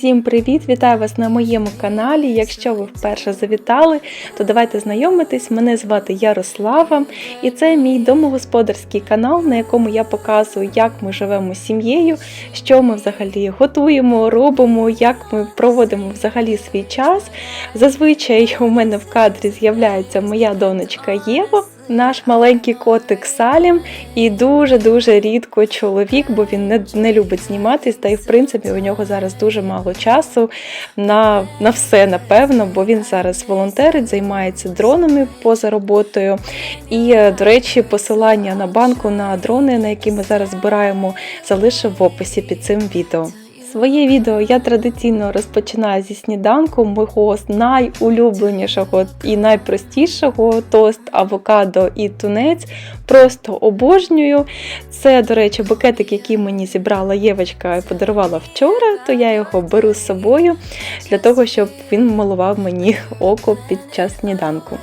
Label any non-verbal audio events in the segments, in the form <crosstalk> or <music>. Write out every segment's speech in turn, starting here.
Всім привіт! Вітаю вас на моєму каналі. Якщо ви вперше завітали, то давайте знайомитись. Мене звати Ярослава, і це мій домогосподарський канал, на якому я показую, як ми живемо з сім'єю, що ми взагалі готуємо, робимо, як ми проводимо взагалі свій час. Зазвичай у мене в кадрі з'являється моя донечка Єва. Наш маленький котик Салім і дуже-дуже рідко чоловік, бо він не, не любить зніматись, та й в принципі у нього зараз дуже мало часу на, на все, напевно, бо він зараз волонтерить, займається дронами поза роботою. І, е, до речі, посилання на банку на дрони, на які ми зараз збираємо, залишив в описі під цим відео. Своє відео я традиційно розпочинаю зі сніданку мого найулюбленішого і найпростішого тост, авокадо і тунець. Просто обожнюю. Це, до речі, букетик, який мені зібрала Євочка і подарувала вчора, то я його беру з собою для того, щоб він малував мені око під час сніданку.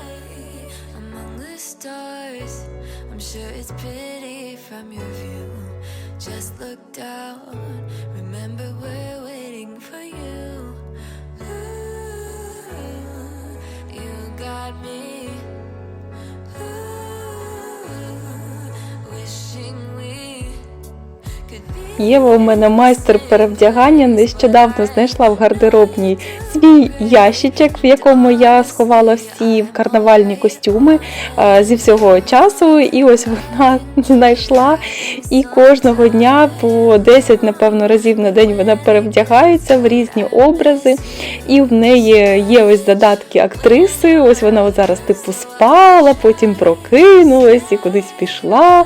Єва у мене майстер перевдягання. Нещодавно знайшла в гардеробній свій ящичок, в якому я сховала всі карнавальні костюми е, зі всього часу. І ось вона <laughs> знайшла. І кожного дня по 10, напевно, разів на день вона перевдягається в різні образи. І в неї є ось задатки актриси. Ось вона от зараз типу спала, потім прокинулась і кудись пішла,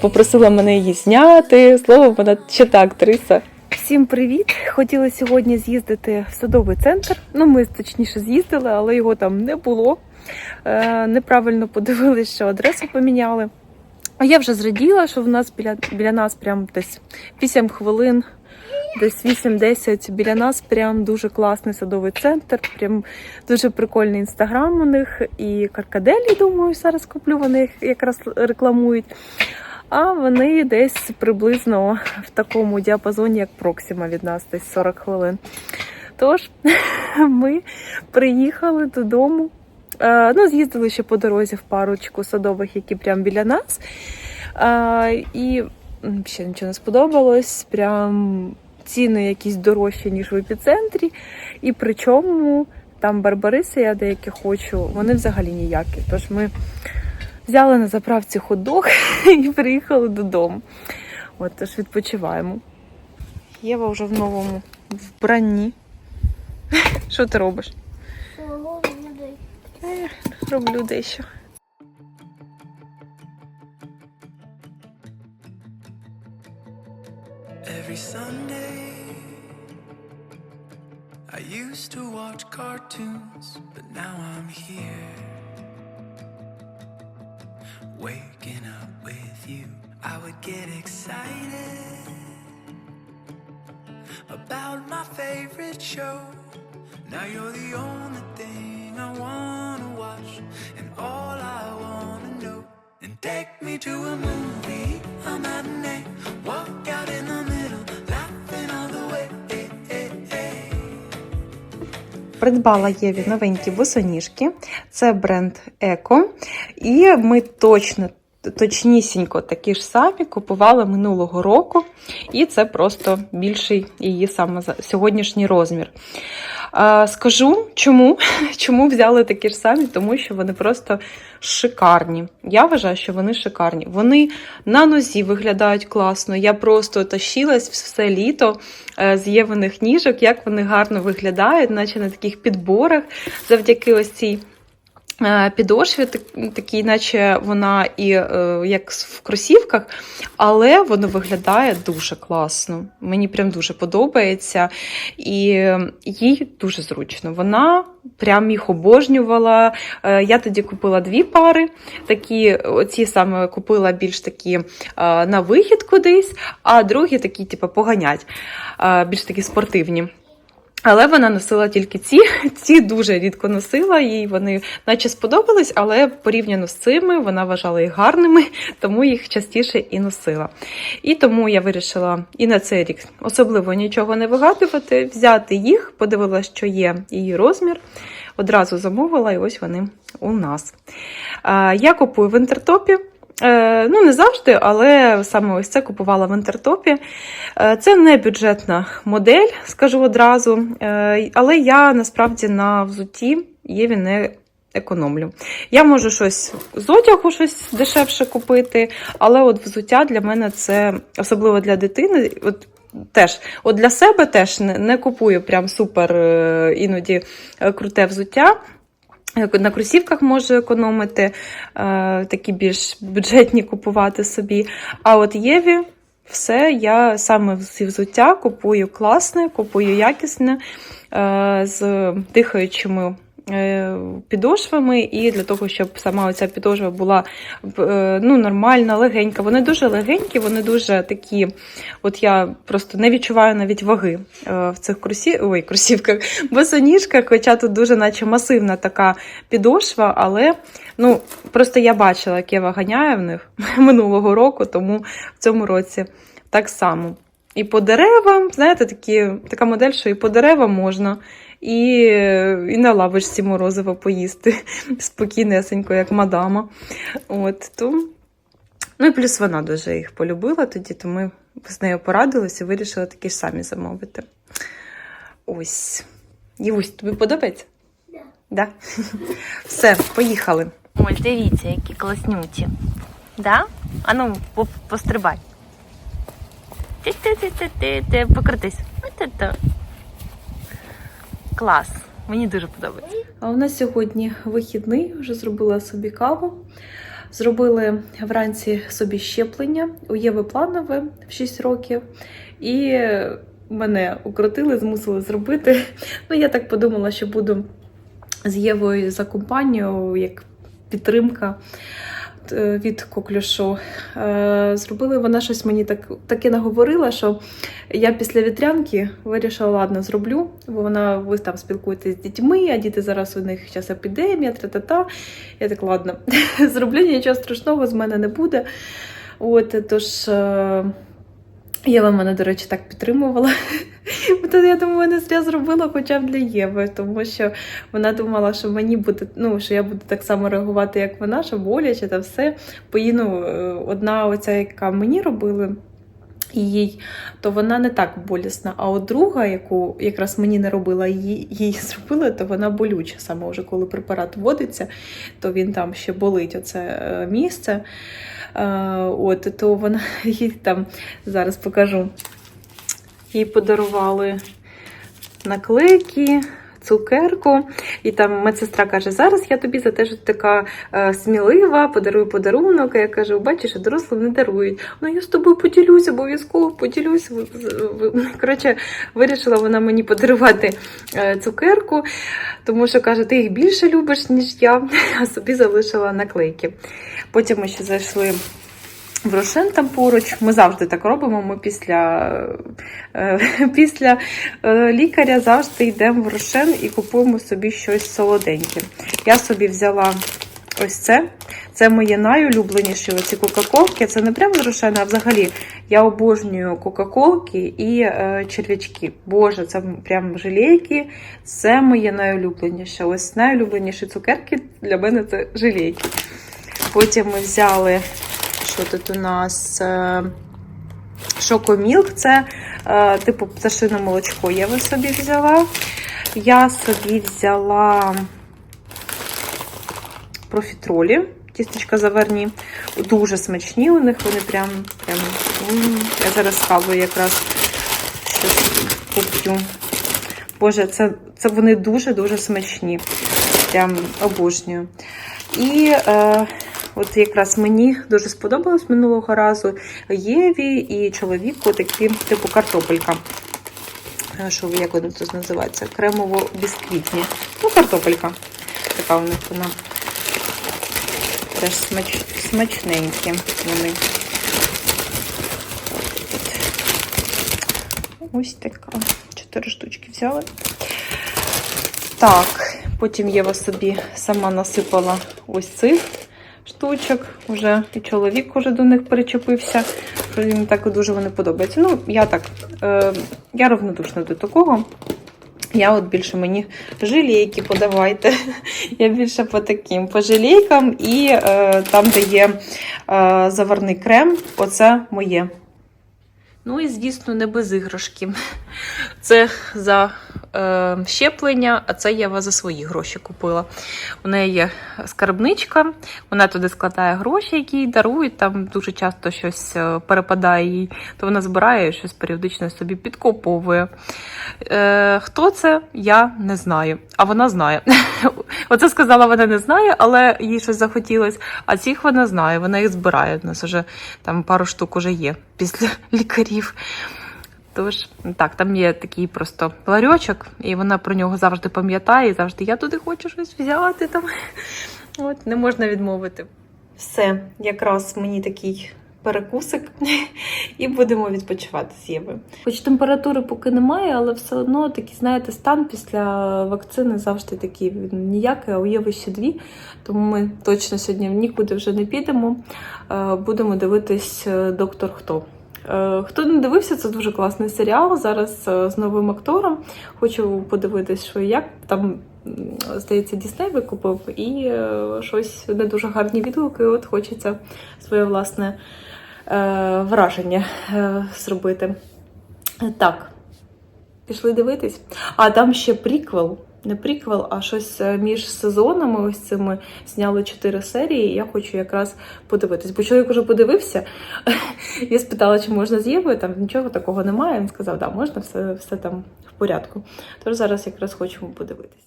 попросила мене її зняти. Слово, вона ще та актриса. Всім привіт! Хотіла сьогодні з'їздити в садовий центр. Ну, ми точніше з'їздили, але його там не було. Е, неправильно подивилися, що адресу поміняли. А я вже зраділа, що в нас біля, біля нас прям десь 8 хвилин, десь 8-10 біля нас прям дуже класний садовий центр. Прям дуже прикольний інстаграм у них. І каркаделі, думаю, зараз куплю. Вони їх якраз рекламують. А вони десь приблизно в такому діапазоні, як Проксима від нас, десь 40 хвилин. Тож <laughs> ми приїхали додому. Е, Ну, з'їздили ще по дорозі в парочку садових, які прямо біля нас. Е, І ще нічого не сподобалось. Прям ціни якісь дорожчі, ніж в епіцентрі. І причому там барбариси, я деякі хочу, вони взагалі ніякі. Тож ми взяли на заправці ходок <laughs> і приїхали додому. От тож відпочиваємо. Єва вже в новому вбранні. <laughs> Що ти робиш? Роблю дещо. Every Sunday, I used to watch cartoons, but now I'm here. Waking up with you, I would get excited about my favorite show. Now you're the only thing I wanna watch, and all I wanna know. And take me to a movie, a matinee, walk Придбала Єві новенькі босоніжки. Це бренд Еко. І ми точно. Точнісінько такі ж самі купували минулого року, і це просто більший її саме сьогоднішній розмір. Скажу, чому? <laughs> чому взяли такі ж самі, тому що вони просто шикарні. Я вважаю, що вони шикарні. Вони на нозі виглядають класно. Я просто тащилась все літо е, з євиних ніжок, як вони гарно виглядають, наче на таких підборах, завдяки ось цій підошві, так- такій, наче вона і е, як в кросівках, але воно виглядає дуже класно. Мені прям дуже подобається. І е, їй дуже зручно. Вона прям їх обожнювала. Е, Я тоді купила дві пари. Такі, оці саме купила більш такі е, на вихід кудись, а другі такі, типу, поганять, е, більш такі спортивні. Але вона носила тільки ці, <laughs> ці дуже рідко носила, їй вони наче сподобались, але порівняно з цими вона вважала їх гарними, <laughs> тому їх частіше і носила. І тому я вирішила і на цей рік особливо нічого не вигадувати, взяти їх, подивилася, що є її розмір. Одразу замовила, і ось вони у нас. Я купую в інтертопі. Е, Ну, не завжди, але саме ось це купувала в інтертопі. Е, Це не бюджетна модель, скажу одразу. Е, Але я насправді на взутті Єві не економлю. Я можу щось з одягу, щось дешевше купити, але от взуття для мене це особливо для дитини. От Теж, от для себе теж не, не купую прям супер іноді круте взуття. Е, На кросівках можу економити, е, такі більш бюджетні купувати собі. А от Єві все, я саме зі взуття купую класне, купую якісне, е, з дихаючими підошвами, і для того, щоб сама оця підошва була е, ну, нормальна, легенька. Вони дуже легенькі, вони дуже такі. От я просто не відчуваю навіть ваги е, в цих кросі... Ой, кросівках, босоніжках, хоча тут дуже наче масивна така підошва, але ну, просто я бачила, як Єва ганяє в них <laughs> минулого року, тому в цьому році так само. І по деревам, знаєте, такі, така модель, що і по деревам можна, і, і на лавочці морозиво поїсти <laughs> спокійнесенько, як мадама. От, то... Ну і плюс вона дуже їх полюбила тоді, то ми з нею порадилися і вирішили такі ж самі замовити. Ось. Євусь, тобі подобається? Да. Да? <laughs> Все, поїхали. Ось дивіться, які класнюті. Да? Ану, пострибай. Ти-ти-ти-ти-ти, покрутись. Клас. Мені дуже подобається. А у нас сьогодні вихідний, вже зробила собі каву. Зробили вранці собі щеплення у Єви планове в 6 років. І мене укрутили, змусили зробити. Ну, я так подумала, що буду з Євою за компанію, як підтримка від коклюшу. Е, Зробили вона щось мені так, таке наговорила, що я після вітрянки вирішила, ладно, зроблю, бо вона ви там спілкуєтесь з дітьми, а діти зараз у них зараз епідемія, тра-та-та. Я так, ладно, <laughs> зроблю нічого страшного з мене не буде. От, тож. Єва мене, до речі, так підтримувала. <laughs> Бо я думаю, не зря зробила хоча б для Єви, тому що вона думала, що мені буде, ну, що я буду так само реагувати, як вона, що боляче та все. Бо ну, е, одна оця, яка мені робили. Їй, то вона не так болісна. А от друга, яку якраз мені не робила, їй, їй зробили, то вона болюча. Саме вже коли препарат вводиться, то він там ще болить оце е, місце. Е, От, то вона <laughs> їй там зараз покажу. Їй подарували наклейки, цукерку. І там медсестра каже: зараз я тобі за те, що ти така е, смілива, подарую подарунок. А я кажу, бачиш, а дорослим не дарують. Ну я з тобою поділюся, обов'язково поділюся. Коротше, вирішила вона мені подарувати е, цукерку, тому що каже, ти їх більше любиш, ніж я, <laughs> а собі залишила наклейки. Потім ми ще зайшли. В там поруч. Ми завжди так робимо. Ми після е, <laughs> після е, лікаря завжди йдемо в Рошен і купуємо собі щось солоденьке. Я собі взяла ось це. Це моє найулюбленіші оці кока-колки. Це не прямо з Рошена, а взагалі я обожнюю кока-колки і е, черв'ячки. Боже, це прям желейки. Це моє найулюбленіше. Ось найулюбленіші цукерки для мене це желейки. Потім ми взяли що тут у нас е, шокомілк, це е, типу пташине молочко я би собі взяла. Я собі взяла профітролі, тістечка заварні. Дуже смачні у них, вони прям. прям Я зараз кавою якраз щось куплю. Боже, це, це вони дуже-дуже смачні. Прям обожнюю. І е, От якраз мені дуже сподобалось минулого разу Єві і чоловіку такі, типу картопелька. Е, Що як вони тут називається? Кремово-бісквітні. Ну, картопелька. Така у них вона теж смач... смачненькі вони. Ось така. Чотири штучки взяли. Так, потім Єва собі сама насипала ось цих штучок. Уже і чоловік уже до них перечепився, що їм так дуже вони подобаються. Ну, я так, е, я равнодушна до такого. Я от більше мені жилейки подавайте. <laughs> Я більше по таким по жилейкам і е, там, де є е, заварний крем, оце моє. Ну і, звісно, не без іграшки. <laughs> Це за е, щеплення, а це я за свої гроші купила. У неї є скарбничка, вона туди складає гроші, які їй дарують. Там дуже часто щось е, перепадає їй, то вона збирає і щось періодично собі підкуповує. Е, хто це, я не знаю. А вона знає. <laughs> Оце сказала, вона не знає, але їй щось захотілося. А цих вона знає, вона їх збирає. У нас вже там пару штук уже є після <laughs> лікарів. Тож, так, там є такий просто ларьочок, і вона про нього завжди пам'ятає, і завжди я туди хочу щось взяти. Там. <laughs> От, не можна відмовити. Все, якраз мені такий перекусик, <laughs> і будемо відпочивати з Євою. Хоч температури поки немає, але все одно такий, знаєте, стан після вакцини завжди такий він ніякий, а у Єви ще дві. Тому ми точно сьогодні нікуди вже не підемо. Е, Будемо дивитись е, доктор Хто. Е, Хто не дивився, це дуже класний серіал. Зараз е, з новим актором. Хочу подивитись, що як там. Здається, Дісней викупив і е, щось не дуже гарні відгуки. От хочеться своє власне враження зробити. Так, пішли дивитись. А там ще приквел. Не приквел, а щось е, між сезонами. Ось цими зняли чотири серії. і Я хочу якраз подивитись. Бо чоловік уже подивився. <laughs> Я спитала, чи можна з там нічого такого немає. Він сказав, да, можна, все, все там в порядку. Тож зараз якраз хочемо подивитись.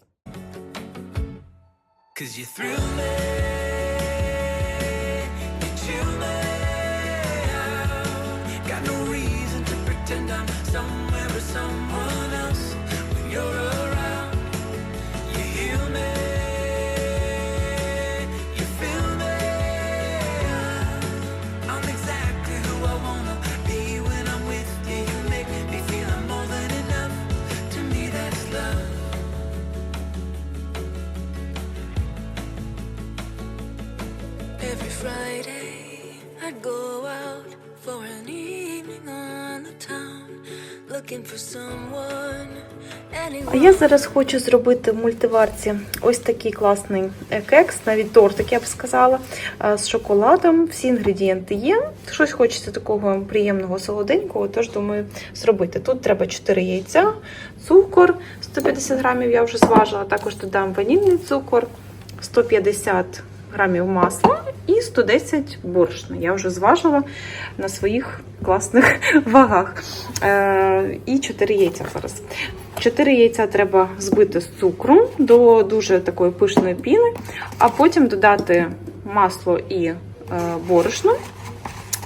А я зараз хочу зробити в мультиварці ось такий класний е, кекс, навіть тортик, я б сказала, е, з шоколадом. Всі інгредієнти є. Щось хочеться такого приємного солоденького, тож думаю зробити. Тут треба 4 яйця, цукор 150 грамів, я вже зважила. Також додам ванільний цукор, 150 грамів масла і 110 борошна. Я вже зважила на своїх класних <laughs> вагах. Е, і 4 яйця зараз. 4 яйця треба збити з цукру до дуже такої пишної піни, а потім додати масло і е, борошно.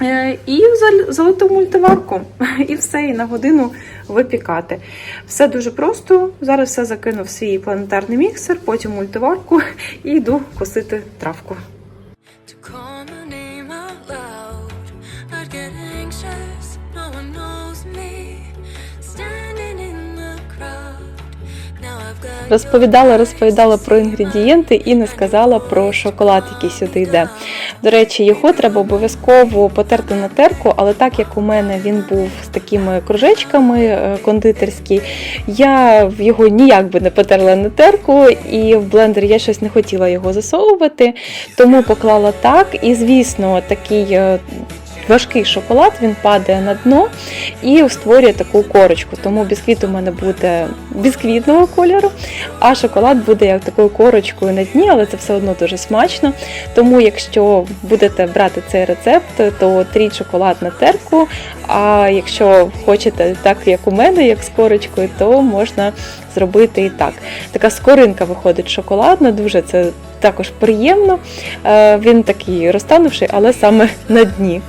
Е, І зал- залити в мультиварку. <laughs> І все, і на годину випікати. Все дуже просто. Зараз все закину в свій планетарний міксер, потім мультиварку <laughs> і йду косити травку. Розповідала, розповідала про інгредієнти і не сказала про шоколад, який сюди йде. До речі, його треба обов'язково потерти на терку, але так як у мене він був з такими кружечками е, кондитерський, я його ніяк би не потерла на терку, і в блендер я щось не хотіла його засовувати, тому поклала так. І звісно, такий. Важкий шоколад він падає на дно і створює таку корочку. Тому бісквіт у мене буде бісквітного кольору, а шоколад буде як такою корочкою на дні, але це все одно дуже смачно. Тому, якщо будете брати цей рецепт, то тріть шоколад на терку. А якщо хочете так, як у мене, як з корочкою, то можна зробити і так. Така скоринка виходить шоколадна, дуже це також приємно. Е, Він такий розтанувший, але саме на дні.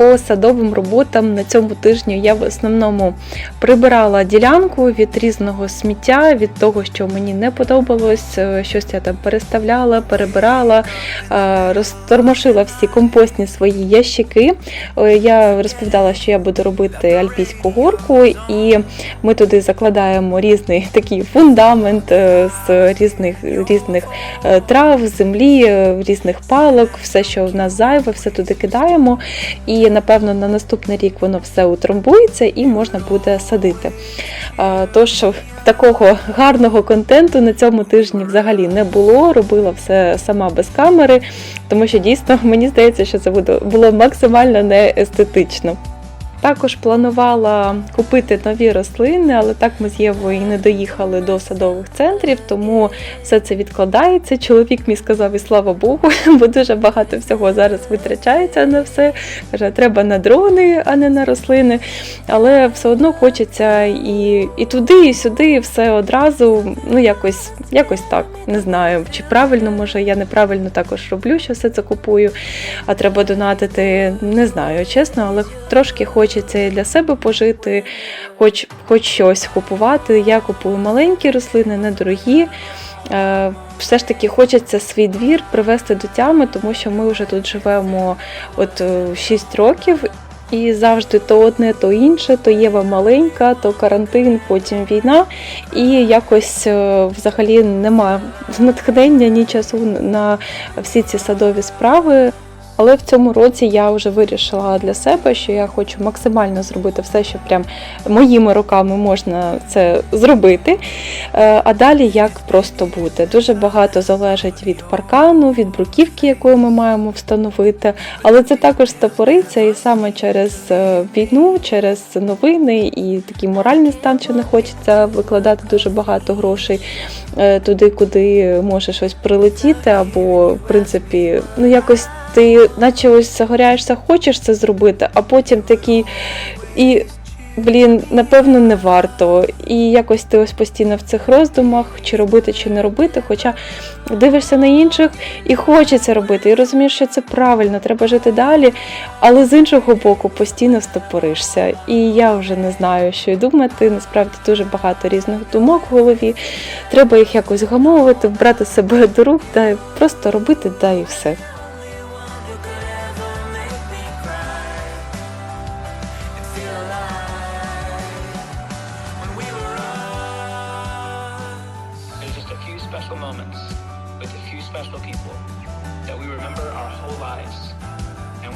По садовим роботам на цьому тижні я в основному прибирала ділянку від різного сміття, від того, що мені не подобалось, е, щось я там переставляла, перебирала, е, розтормошила всі компостні свої ящики. Е, Я розповідала, що я буду робити альпійську горку, і ми туди закладаємо різний <laughs> такий фундамент з різних різних трав, землі, різних палок, все, що в нас зайве, все туди кидаємо. І напевно на наступний рік воно все утрамбується і можна буде садити. Тож такого гарного контенту на цьому тижні взагалі не було. Робила все сама без камери, тому що дійсно мені здається, що це було максимально неестетично. Також планувала купити нові рослини, але так ми з Євою не доїхали до садових центрів, тому все це відкладається. Чоловік мій сказав, і слава Богу, <laughs> бо дуже багато всього зараз витрачається на все. Каже, треба на дрони, а не на рослини. Але все одно хочеться і, і туди, і сюди, і все одразу. Ну, якось, якось так. Не знаю, чи правильно, може, я неправильно також роблю, що все це купую, а треба донатити. Не знаю, чесно, але трошки хочеться і для себе пожити, хоч, хоч щось купувати. Я купую маленькі рослини, недорогі. Е, Все ж таки хочеться свій двір привести до тями, тому що ми вже тут живемо от 6 років. І завжди то одне, то інше, то Єва маленька, то карантин, потім війна. І якось е, взагалі нема <laughs> натхнення ні часу на всі ці садові справи. Але в цьому році я вже вирішила для себе, що я хочу максимально зробити все, що прям моїми руками можна це зробити. Е, А далі як просто буде. Дуже багато залежить від паркану, від бруківки, яку ми маємо встановити. Але це також стопориться, і саме через е, війну, через новини і такий моральний стан, що не хочеться викладати дуже багато грошей е, туди, куди може щось прилетіти, або в принципі, ну якось ти наче ось загоряєшся, хочеш це зробити, а потім такий і. Блін, напевно, не варто. І якось ти ось постійно в цих роздумах, чи робити, чи не робити. Хоча дивишся на інших і хочеться робити, і розумієш, що це правильно, треба жити далі. Але з іншого боку, постійно стопоришся. І я вже не знаю, що й думати. Насправді дуже багато різних думок в голові. Треба їх якось гамовувати, брати себе до рук та просто робити, да і все.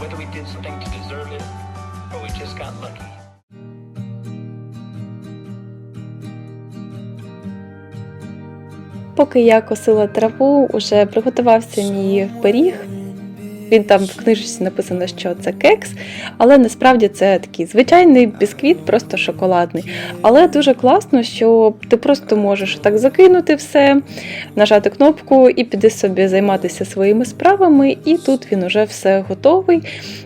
Whether we did something to deserve it or we just got lucky. Поки я косила траву, уже приготувався мій пиріг. Він там в книжці написано, що це кекс, але насправді це такий звичайний бісквіт, просто шоколадний. Але дуже класно, що ти просто можеш так закинути все, нажати кнопку і піди собі займатися своїми справами. І тут він уже все готовий.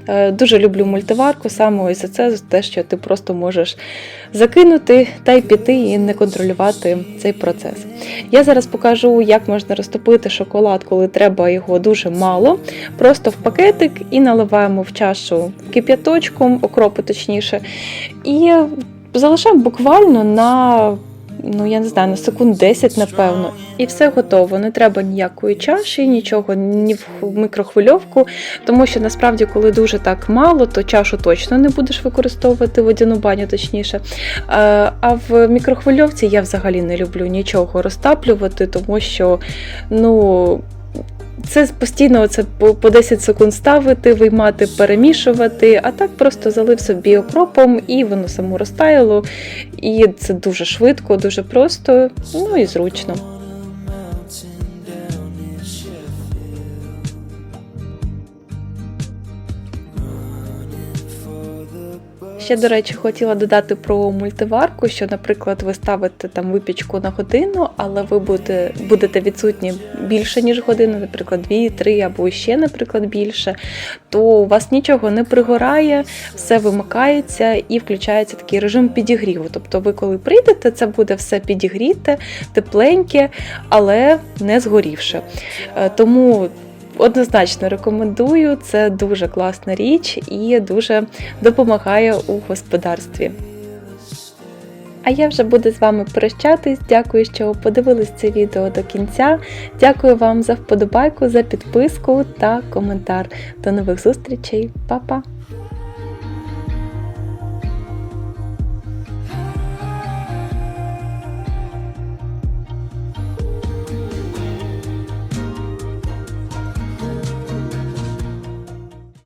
Е, Дуже люблю мультиварку, саме ось за це, за те, що ти просто можеш закинути та й піти і не контролювати цей процес. Я зараз покажу, як можна розтопити шоколад, коли треба його дуже мало. Просто пакетик і наливаємо в чашу кип'яточком, окропу точніше, і залишаємо буквально на. Ну, я не знаю, на секунд 10, напевно, і все готово. Не треба ніякої чаші, нічого, ні в мікрохвильовку, тому що насправді, коли дуже так мало, то чашу точно не будеш використовувати водяну баню, точніше. А в мікрохвильовці я взагалі не люблю нічого розтаплювати, тому що ну. Це постійно це по по 10 секунд ставити, виймати, перемішувати, а так просто залив собі окропом і воно само розтаяло. І це дуже швидко, дуже просто, ну і зручно. Ще, до речі, хотіла додати про мультиварку, що, наприклад, ви ставите там випічку на годину, але ви будете, будете відсутні більше, ніж годину, наприклад, 2-3 або ще, наприклад, більше, то у вас нічого не пригорає, все вимикається і включається такий режим підігріву. Тобто, ви коли прийдете, це буде все підігріте, тепленьке, але не згорівше. Е, Тому однозначно рекомендую. Це дуже класна річ і дуже допомагає у господарстві. А я вже буду з вами прощатись. Дякую, що подивились це відео до кінця. Дякую вам за вподобайку, за підписку та коментар. До нових зустрічей, Па-па!